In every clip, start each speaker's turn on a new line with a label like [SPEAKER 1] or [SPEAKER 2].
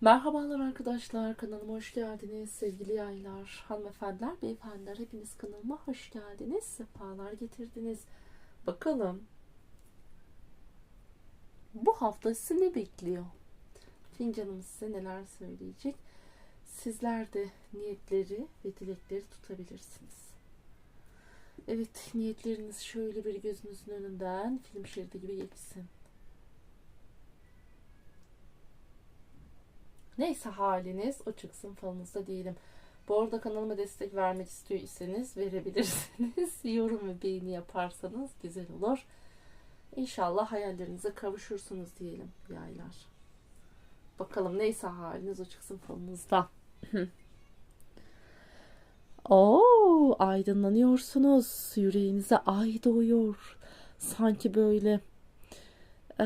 [SPEAKER 1] Merhabalar arkadaşlar, kanalıma hoş geldiniz sevgili yaylar, hanımefendiler, beyefendiler, hepiniz kanalıma hoş geldiniz, sefalar getirdiniz. Bakalım bu hafta sizi ne bekliyor? Fincanımız size neler söyleyecek? Sizler de niyetleri ve dilekleri tutabilirsiniz. Evet, niyetleriniz şöyle bir gözünüzün önünden film şeridi gibi geçsin. Neyse haliniz o çıksın falınızda diyelim. Bu arada kanalıma destek vermek istiyor iseniz verebilirsiniz. Yorum ve beğeni yaparsanız güzel olur. İnşallah hayallerinize kavuşursunuz diyelim yaylar. Bakalım neyse haliniz o çıksın falınızda. Oo, aydınlanıyorsunuz. Yüreğinize ay doğuyor. Sanki böyle e,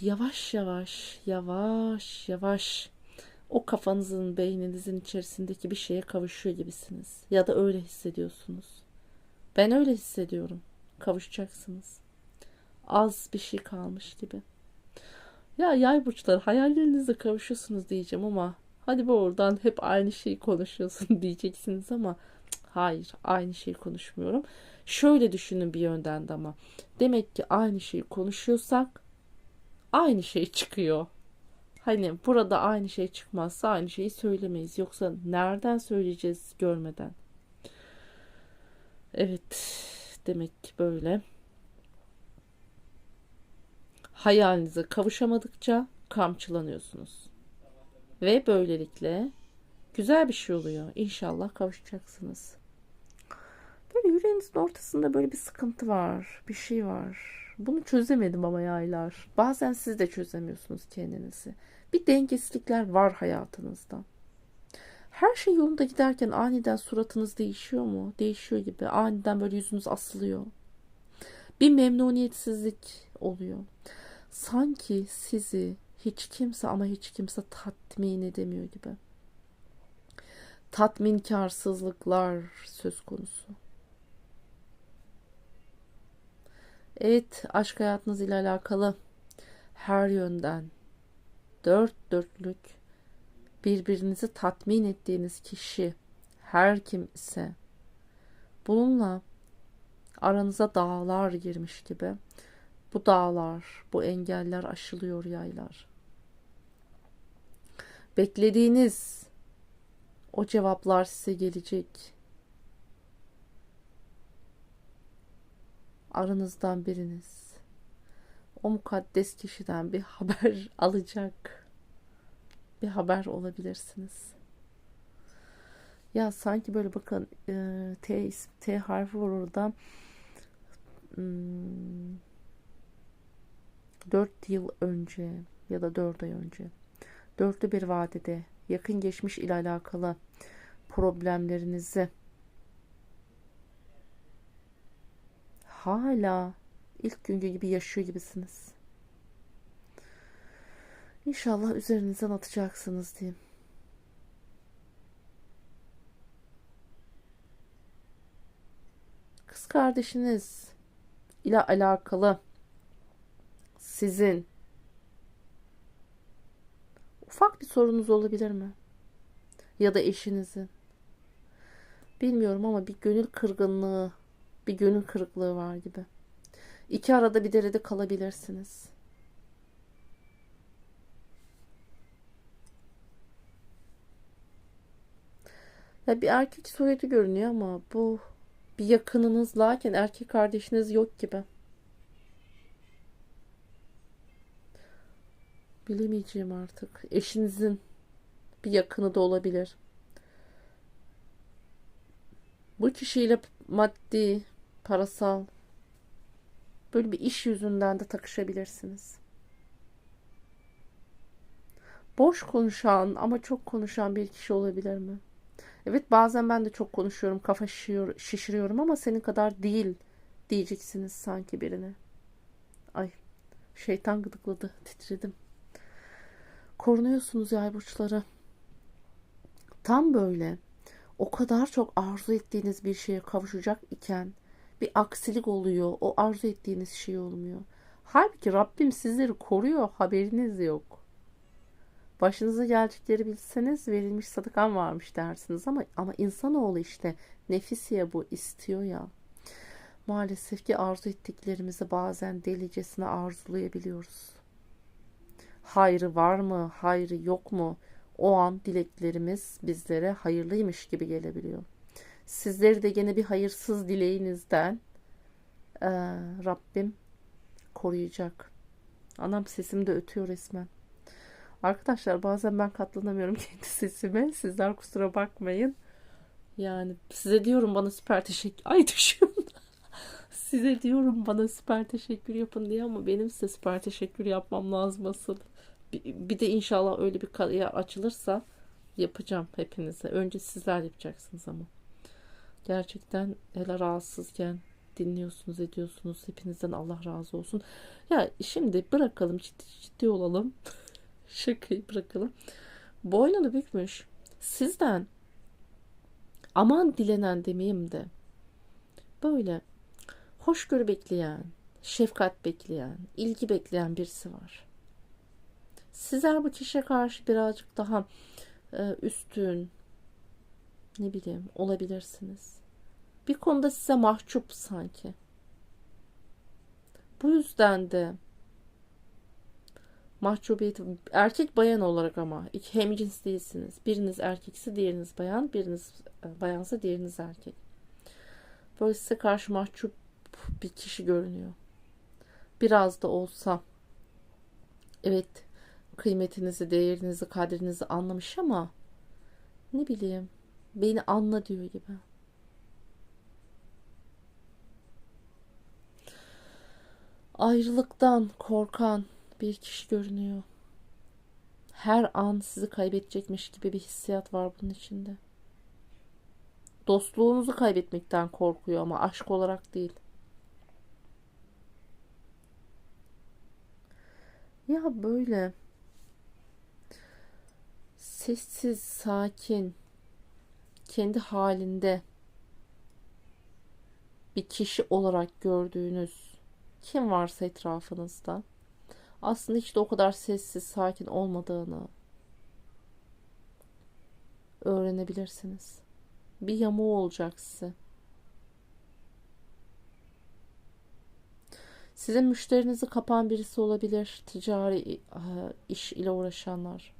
[SPEAKER 1] yavaş yavaş, yavaş yavaş o kafanızın, beyninizin içerisindeki bir şeye kavuşuyor gibisiniz. Ya da öyle hissediyorsunuz. Ben öyle hissediyorum. Kavuşacaksınız. Az bir şey kalmış gibi. Ya yay burçları hayallerinizle kavuşuyorsunuz diyeceğim ama hadi bu oradan hep aynı şeyi konuşuyorsun diyeceksiniz ama hayır aynı şeyi konuşmuyorum. Şöyle düşünün bir yönden de ama. Demek ki aynı şeyi konuşuyorsak aynı şey çıkıyor. Hani burada aynı şey çıkmazsa aynı şeyi söylemeyiz. Yoksa nereden söyleyeceğiz görmeden? Evet, demek ki böyle. Hayalinize kavuşamadıkça kamçılanıyorsunuz. Ve böylelikle güzel bir şey oluyor. İnşallah kavuşacaksınız. Böyle yüreğinizin ortasında böyle bir sıkıntı var. Bir şey var. Bunu çözemedim ama yaylar. Bazen siz de çözemiyorsunuz kendinizi. Bir dengesizlikler var hayatınızda. Her şey yolunda giderken aniden suratınız değişiyor mu? Değişiyor gibi. Aniden böyle yüzünüz asılıyor. Bir memnuniyetsizlik oluyor. Sanki sizi hiç kimse ama hiç kimse tatmin edemiyor gibi. Tatminkarsızlıklar söz konusu. Evet, aşk hayatınız ile alakalı her yönden dört dörtlük birbirinizi tatmin ettiğiniz kişi her kim ise bununla aranıza dağlar girmiş gibi bu dağlar, bu engeller aşılıyor yaylar. Beklediğiniz o cevaplar size gelecek. Aranızdan biriniz o mukaddes kişiden bir haber alacak bir haber olabilirsiniz. Ya sanki böyle bakın e, T, T harfi var orada. Hmm, 4 yıl önce ya da 4 ay önce dörtlü bir vadede yakın geçmiş ile alakalı problemlerinizi hala ilk günkü gibi yaşıyor gibisiniz. İnşallah üzerinizden atacaksınız diyeyim. Kız kardeşiniz ile alakalı sizin ufak bir sorunuz olabilir mi? Ya da eşinizin. Bilmiyorum ama bir gönül kırgınlığı, bir gönül kırıklığı var gibi. İki arada bir derede kalabilirsiniz. Ya bir erkek soyadı görünüyor ama bu bir yakınınız lakin erkek kardeşiniz yok gibi. Bilemeyeceğim artık. Eşinizin bir yakını da olabilir. Bu kişiyle maddi, parasal böyle bir iş yüzünden de takışabilirsiniz. Boş konuşan ama çok konuşan bir kişi olabilir mi? Evet bazen ben de çok konuşuyorum, kafa şişiyor, şişiriyorum ama senin kadar değil diyeceksiniz sanki birine. Ay şeytan gıdıkladı, titredim. Korunuyorsunuz yay burçları. Tam böyle o kadar çok arzu ettiğiniz bir şeye kavuşacak iken bir aksilik oluyor. O arzu ettiğiniz şey olmuyor. Halbuki Rabbim sizleri koruyor. Haberiniz yok. Başınıza gelecekleri bilseniz verilmiş sadakan varmış dersiniz ama ama insanoğlu işte nefis ya bu istiyor ya. Maalesef ki arzu ettiklerimizi bazen delicesine arzulayabiliyoruz. Hayrı var mı, hayrı yok mu? O an dileklerimiz bizlere hayırlıymış gibi gelebiliyor. Sizleri de gene bir hayırsız dileğinizden e, Rabbim koruyacak. Anam sesim de ötüyor resmen. Arkadaşlar bazen ben katlanamıyorum kendi sesime. Sizler kusura bakmayın. Yani size diyorum bana süper teşekkür... Ay düşün. size diyorum bana süper teşekkür yapın diye ama benim size süper teşekkür yapmam lazım asıl. Bir, de inşallah öyle bir kariyer açılırsa yapacağım hepinize. Önce sizler yapacaksınız ama. Gerçekten hele rahatsızken dinliyorsunuz, ediyorsunuz. Hepinizden Allah razı olsun. Ya şimdi bırakalım, ciddi ciddi olalım. Şakayı bırakalım. Boynunu bükmüş. Sizden aman dilenen demeyeyim de böyle hoşgörü bekleyen, şefkat bekleyen, ilgi bekleyen birisi var. Sizler bu kişiye karşı birazcık daha e, üstün, ne bileyim olabilirsiniz. Bir konuda size mahcup sanki. Bu yüzden de mahcubiyet erkek bayan olarak ama iki hem cins değilsiniz. Biriniz erkeksi, diğeriniz bayan, biriniz e, bayansa diğeriniz erkek. Böyle size karşı mahcup bir kişi görünüyor. Biraz da olsa evet kıymetinizi, değerinizi, kadrinizi anlamış ama ne bileyim beni anla diyor gibi. Ayrılıktan korkan bir kişi görünüyor. Her an sizi kaybedecekmiş gibi bir hissiyat var bunun içinde. Dostluğunuzu kaybetmekten korkuyor ama aşk olarak değil. Ya böyle sessiz, sakin, kendi halinde bir kişi olarak gördüğünüz kim varsa etrafınızda aslında hiç de o kadar sessiz, sakin olmadığını öğrenebilirsiniz. Bir yamuğu olacak size. Sizin müşterinizi kapan birisi olabilir. Ticari e, iş ile uğraşanlar.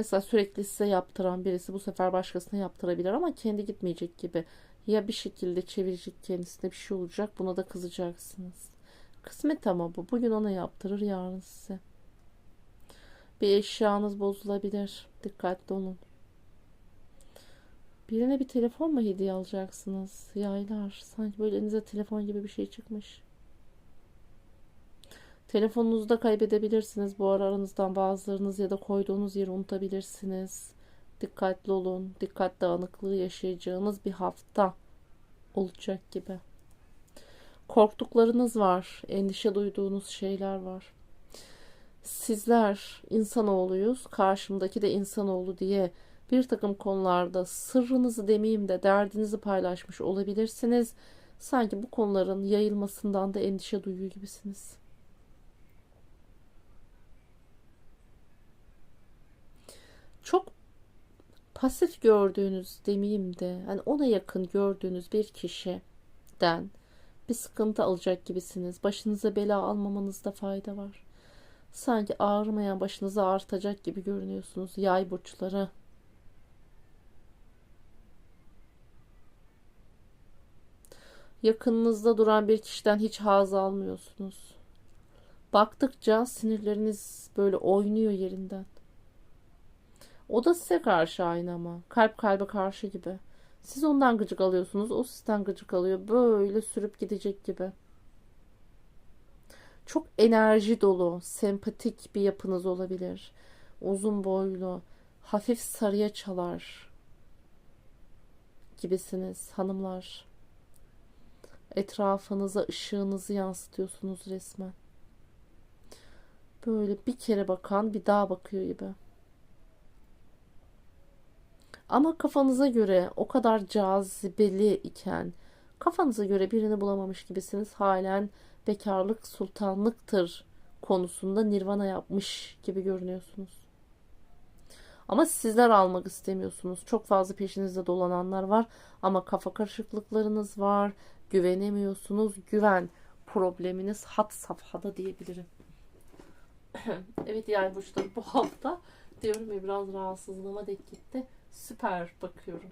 [SPEAKER 1] Mesela sürekli size yaptıran birisi bu sefer başkasına yaptırabilir ama kendi gitmeyecek gibi. Ya bir şekilde çevirecek kendisine bir şey olacak buna da kızacaksınız. Kısmet ama bu. Bugün ona yaptırır yarın size. Bir eşyanız bozulabilir. Dikkatli olun. Birine bir telefon mu hediye alacaksınız? Yaylar. Sanki böyle elinize telefon gibi bir şey çıkmış. Telefonunuzu da kaybedebilirsiniz. Bu ara aranızdan bazılarınız ya da koyduğunuz yeri unutabilirsiniz. Dikkatli olun. Dikkat dağınıklığı yaşayacağınız bir hafta olacak gibi. Korktuklarınız var. Endişe duyduğunuz şeyler var. Sizler insanoğluyuz. Karşımdaki de insanoğlu diye bir takım konularda sırrınızı demeyeyim de derdinizi paylaşmış olabilirsiniz. Sanki bu konuların yayılmasından da endişe duyuyor gibisiniz. Çok pasif gördüğünüz demeyeyim de hani ona yakın gördüğünüz bir kişiden bir sıkıntı alacak gibisiniz. Başınıza bela almamanızda fayda var. Sanki ağrımayan başınıza artacak gibi görünüyorsunuz. Yay burçları. Yakınınızda duran bir kişiden hiç haz almıyorsunuz. Baktıkça sinirleriniz böyle oynuyor yerinden. O da size karşı aynı ama. Kalp kalbe karşı gibi. Siz ondan gıcık alıyorsunuz. O sizden gıcık alıyor. Böyle sürüp gidecek gibi. Çok enerji dolu, sempatik bir yapınız olabilir. Uzun boylu, hafif sarıya çalar gibisiniz hanımlar. Etrafınıza ışığınızı yansıtıyorsunuz resmen. Böyle bir kere bakan bir daha bakıyor gibi. Ama kafanıza göre o kadar cazibeli iken kafanıza göre birini bulamamış gibisiniz. Halen bekarlık sultanlıktır konusunda nirvana yapmış gibi görünüyorsunuz. Ama sizler almak istemiyorsunuz. Çok fazla peşinizde dolananlar var ama kafa karışıklıklarınız var. Güvenemiyorsunuz. Güven probleminiz hat safhada diyebilirim. evet yay burçları bu hafta diyorum ya biraz rahatsızlığıma dek gitti. Süper bakıyorum.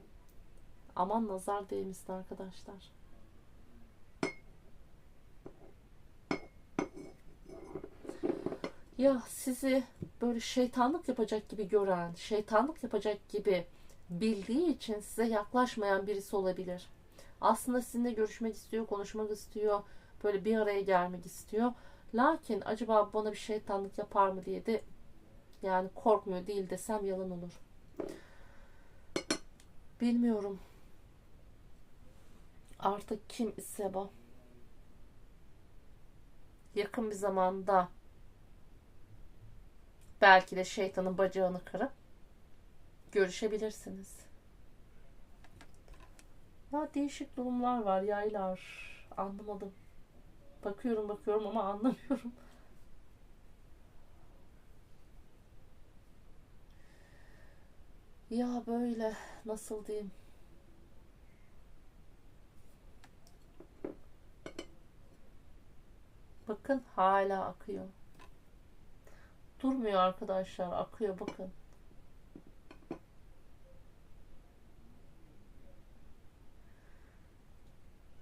[SPEAKER 1] Aman nazar değmesin arkadaşlar. Ya sizi böyle şeytanlık yapacak gibi gören, şeytanlık yapacak gibi bildiği için size yaklaşmayan birisi olabilir. Aslında sizinle görüşmek istiyor, konuşmak istiyor, böyle bir araya gelmek istiyor. Lakin acaba bana bir şeytanlık yapar mı diye de yani korkmuyor değil desem yalan olur. Bilmiyorum. Artık kim ise bu. Yakın bir zamanda belki de şeytanın bacağını kırıp görüşebilirsiniz. Ya değişik durumlar var yaylar. Anlamadım. Bakıyorum bakıyorum ama anlamıyorum. Ya böyle nasıl diyeyim? Bakın hala akıyor. Durmuyor arkadaşlar. Akıyor bakın.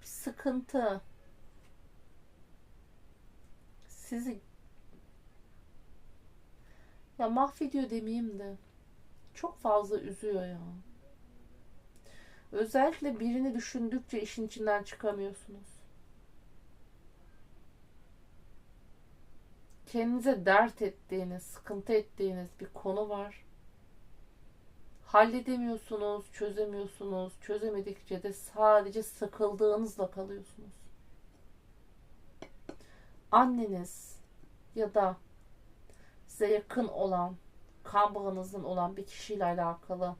[SPEAKER 1] Bir sıkıntı. Sizi ya mahvediyor demeyeyim de çok fazla üzüyor ya. Özellikle birini düşündükçe işin içinden çıkamıyorsunuz. kendinize dert ettiğiniz, sıkıntı ettiğiniz bir konu var. Halledemiyorsunuz, çözemiyorsunuz. Çözemedikçe de sadece sıkıldığınızla kalıyorsunuz. Anneniz ya da size yakın olan, kan bağınızın olan bir kişiyle alakalı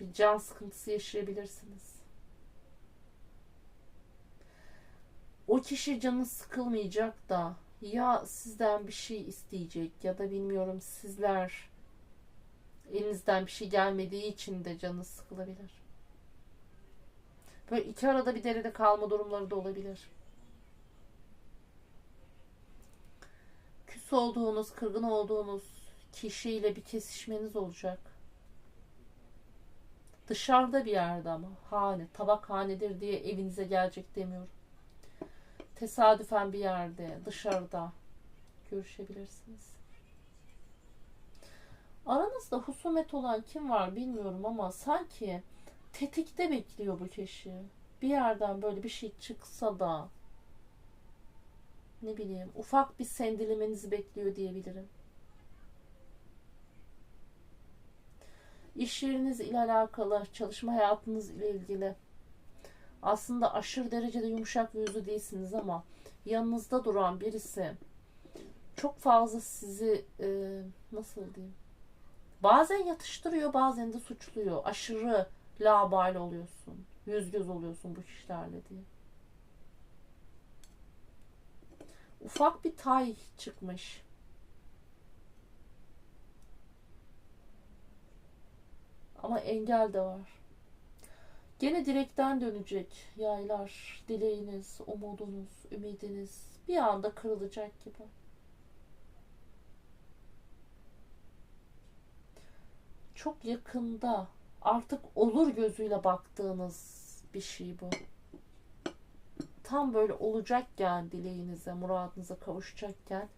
[SPEAKER 1] bir can sıkıntısı yaşayabilirsiniz. O kişi canı sıkılmayacak da ya sizden bir şey isteyecek ya da bilmiyorum sizler elinizden bir şey gelmediği için de canı sıkılabilir. Böyle iki arada bir derede kalma durumları da olabilir. Küs olduğunuz, kırgın olduğunuz kişiyle bir kesişmeniz olacak. Dışarıda bir yerde ama hane, tabak hanedir diye evinize gelecek demiyorum tesadüfen bir yerde, dışarıda görüşebilirsiniz. Aranızda husumet olan kim var bilmiyorum ama sanki tetikte bekliyor bu kişi. Bir yerden böyle bir şey çıksa da ne bileyim ufak bir sendilemenizi bekliyor diyebilirim. İş yeriniz ile alakalı, çalışma hayatınız ile ilgili aslında aşırı derecede yumuşak ve yüzü değilsiniz ama yanınızda duran birisi çok fazla sizi e, nasıl diyeyim bazen yatıştırıyor bazen de suçluyor. Aşırı labal oluyorsun. Yüz göz oluyorsun bu kişilerle diye. Ufak bir tay çıkmış. Ama engel de var. Gene direkten dönecek yaylar, dileğiniz, umudunuz, ümidiniz bir anda kırılacak gibi. Çok yakında artık olur gözüyle baktığınız bir şey bu. Tam böyle olacakken dileğinize, muradınıza kavuşacakken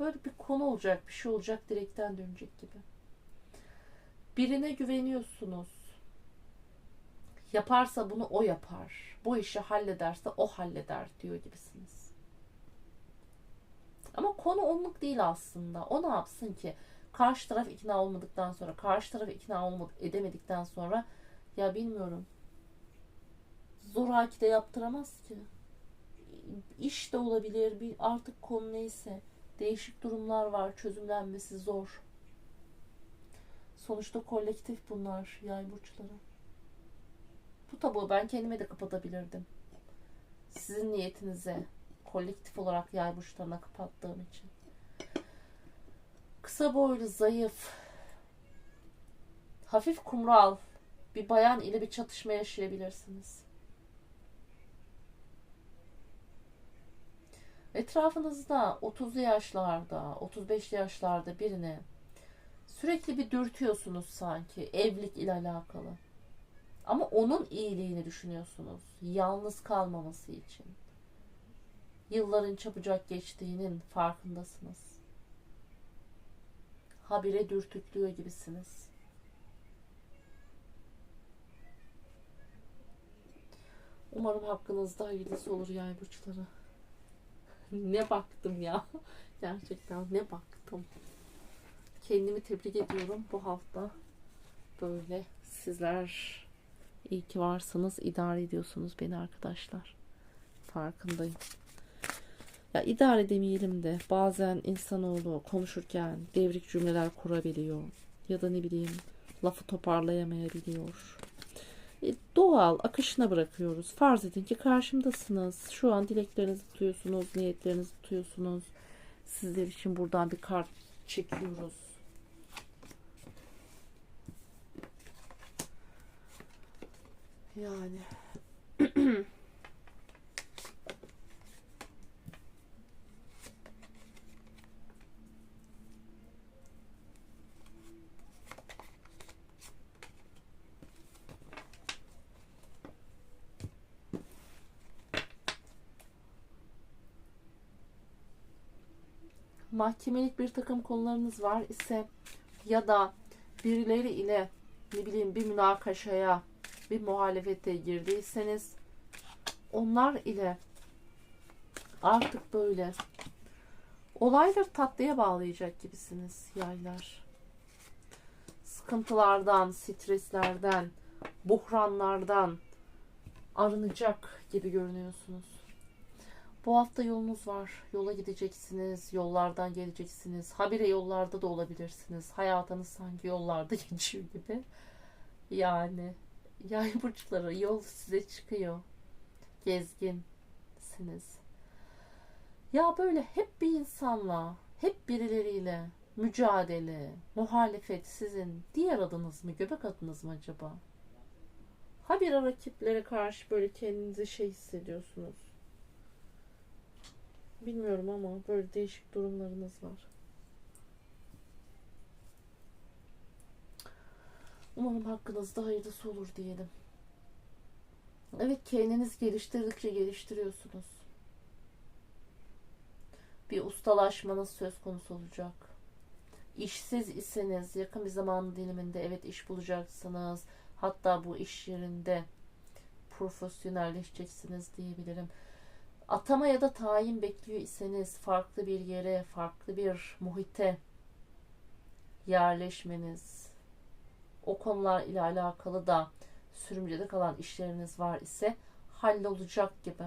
[SPEAKER 1] böyle bir konu olacak, bir şey olacak direkten dönecek gibi. Birine güveniyorsunuz Yaparsa bunu o yapar. Bu işi hallederse o halleder diyor gibisiniz. Ama konu onluk değil aslında. O ne yapsın ki? Karşı taraf ikna olmadıktan sonra, karşı taraf ikna olmadı, edemedikten sonra ya bilmiyorum. Zoraki de yaptıramaz ki. İş de olabilir. Bir artık konu neyse. Değişik durumlar var. Çözümlenmesi zor. Sonuçta kolektif bunlar yay burçları. Bu tabuğu ben kendime de kapatabilirdim. Sizin niyetinize kolektif olarak yay burçlarına kapattığım için. Kısa boylu, zayıf, hafif kumral bir bayan ile bir çatışma yaşayabilirsiniz. Etrafınızda 30'lu yaşlarda, 35'li yaşlarda birini sürekli bir dürtüyorsunuz sanki evlilik ile alakalı. Ama onun iyiliğini düşünüyorsunuz. Yalnız kalmaması için. Yılların çabucak geçtiğinin farkındasınız. Habire dürtüklüyor gibisiniz. Umarım hakkınızda hayırlısı olur yay burçları. ne baktım ya. Gerçekten ne baktım. Kendimi tebrik ediyorum bu hafta. Böyle sizler iyi ki varsınız. idare ediyorsunuz beni arkadaşlar. Farkındayım. Ya idare demeyelim de bazen insanoğlu konuşurken devrik cümleler kurabiliyor. Ya da ne bileyim lafı toparlayamayabiliyor. E, doğal akışına bırakıyoruz. Farz edin ki karşımdasınız. Şu an dileklerinizi tutuyorsunuz, niyetlerinizi tutuyorsunuz. Sizler için buradan bir kart çekiyoruz. Yani. Mahkemelik bir takım konularınız var ise ya da birileri ile ne bileyim bir münakaşaya, bir muhalefete girdiyseniz onlar ile artık böyle olayları tatlıya bağlayacak gibisiniz yaylar. Sıkıntılardan, streslerden, buhranlardan arınacak gibi görünüyorsunuz. Bu hafta yolunuz var. Yola gideceksiniz. Yollardan geleceksiniz. Habire yollarda da olabilirsiniz. Hayatınız sanki yollarda geçiyor gibi. Yani yay burçları yol size çıkıyor. Gezginsiniz. Ya böyle hep bir insanla, hep birileriyle mücadele, muhalefet sizin diğer adınız mı, göbek adınız mı acaba? Ha bir rakiplere karşı böyle kendinizi şey hissediyorsunuz Bilmiyorum ama böyle değişik durumlarınız var. Umarım hakkınızda hayırlısı olur diyelim. Evet kendiniz geliştirdikçe geliştiriyorsunuz. Bir ustalaşmanız söz konusu olacak. İşsiz iseniz yakın bir zaman diliminde evet iş bulacaksınız. Hatta bu iş yerinde profesyonelleşeceksiniz diyebilirim atama ya da tayin bekliyor iseniz farklı bir yere, farklı bir muhite yerleşmeniz, o konular ile alakalı da sürümcede kalan işleriniz var ise hallolacak gibi.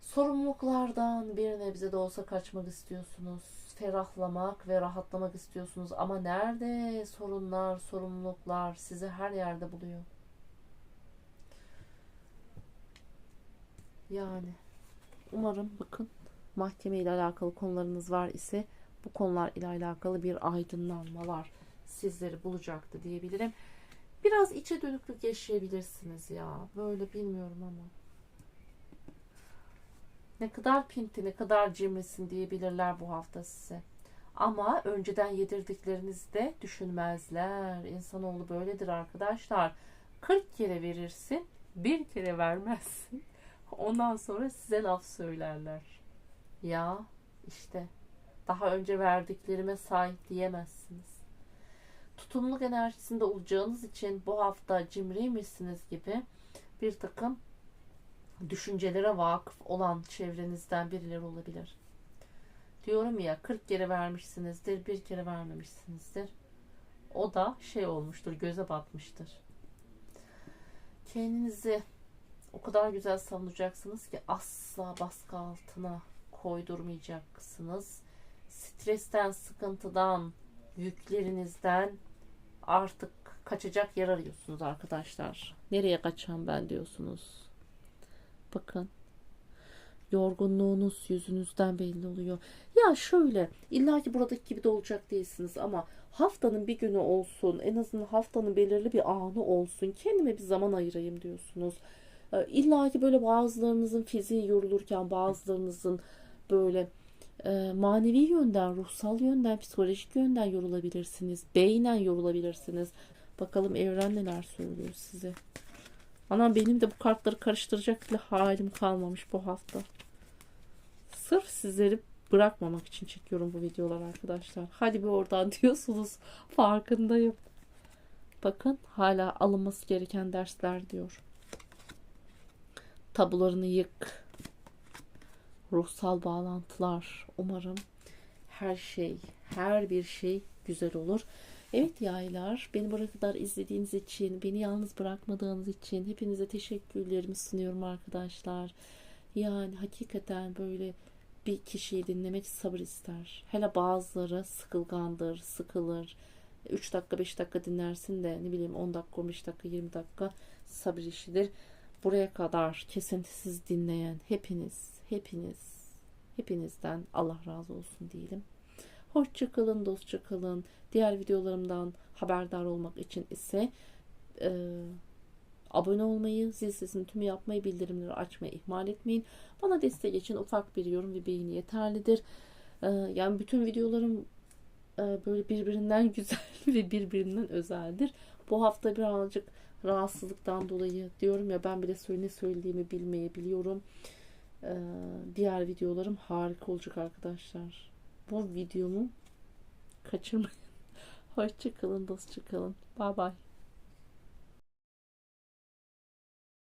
[SPEAKER 1] Sorumluluklardan bir nebze de olsa kaçmak istiyorsunuz. Ferahlamak ve rahatlamak istiyorsunuz. Ama nerede sorunlar, sorumluluklar sizi her yerde buluyor. Yani umarım bakın mahkeme ile alakalı konularınız var ise bu konular ile alakalı bir aydınlanmalar sizleri bulacaktı diyebilirim. Biraz içe dönüklük yaşayabilirsiniz ya. Böyle bilmiyorum ama. Ne kadar pinti, ne kadar cimrisin diyebilirler bu hafta size. Ama önceden yedirdiklerinizi de düşünmezler. İnsanoğlu böyledir arkadaşlar. 40 kere verirsin, bir kere vermezsin. Ondan sonra size laf söylerler. Ya işte daha önce verdiklerime sahip diyemezsiniz. Tutumluk enerjisinde olacağınız için bu hafta cimriymişsiniz gibi bir takım düşüncelere vakıf olan çevrenizden birileri olabilir. Diyorum ya 40 kere vermişsinizdir, bir kere vermemişsinizdir. O da şey olmuştur, göze batmıştır. Kendinizi o kadar güzel savunacaksınız ki asla baskı altına koydurmayacaksınız. Stresten, sıkıntıdan, yüklerinizden artık kaçacak yer arıyorsunuz arkadaşlar. Nereye kaçacağım ben diyorsunuz. Bakın. Yorgunluğunuz yüzünüzden belli oluyor. Ya şöyle illa ki buradaki gibi de olacak değilsiniz ama haftanın bir günü olsun en azından haftanın belirli bir anı olsun kendime bir zaman ayırayım diyorsunuz. E, İlla ki böyle bazılarınızın fiziği yorulurken bazılarınızın böyle manevi yönden, ruhsal yönden, psikolojik yönden yorulabilirsiniz. Beynen yorulabilirsiniz. Bakalım evren neler söylüyor size. Anam benim de bu kartları karıştıracak bile halim kalmamış bu hafta. Sırf sizleri bırakmamak için çekiyorum bu videolar arkadaşlar. Hadi bir oradan diyorsunuz. Farkındayım. Bakın hala alınması gereken dersler diyor. Tabularını yık. Ruhsal bağlantılar. Umarım her şey, her bir şey güzel olur. Evet yaylar, beni buraya kadar izlediğiniz için, beni yalnız bırakmadığınız için hepinize teşekkürlerimi sunuyorum arkadaşlar. Yani hakikaten böyle bir kişiyi dinlemek sabır ister. Hele bazıları sıkılgandır, sıkılır. 3 dakika 5 dakika dinlersin de ne bileyim 10 dakika 15 dakika 20 dakika sabır işidir. Buraya kadar kesintisiz dinleyen hepiniz, hepiniz, hepinizden Allah razı olsun diyelim. Hoşça kalın, dostça kalın. Diğer videolarımdan haberdar olmak için ise e, abone olmayı, zil sesini tüm yapmayı, bildirimleri açmayı ihmal etmeyin. Bana destek için ufak bir yorum ve beğeni yeterlidir. E, yani bütün videolarım e, böyle birbirinden güzel ve birbirinden özeldir. Bu hafta birazcık rahatsızlıktan dolayı diyorum ya ben bile söyle söylediğimi bilmeyebiliyorum. E, diğer videolarım harika olacak arkadaşlar. Bu videomu kaçırmayın. Hoşçakalın, dostça kalın. Bye bye.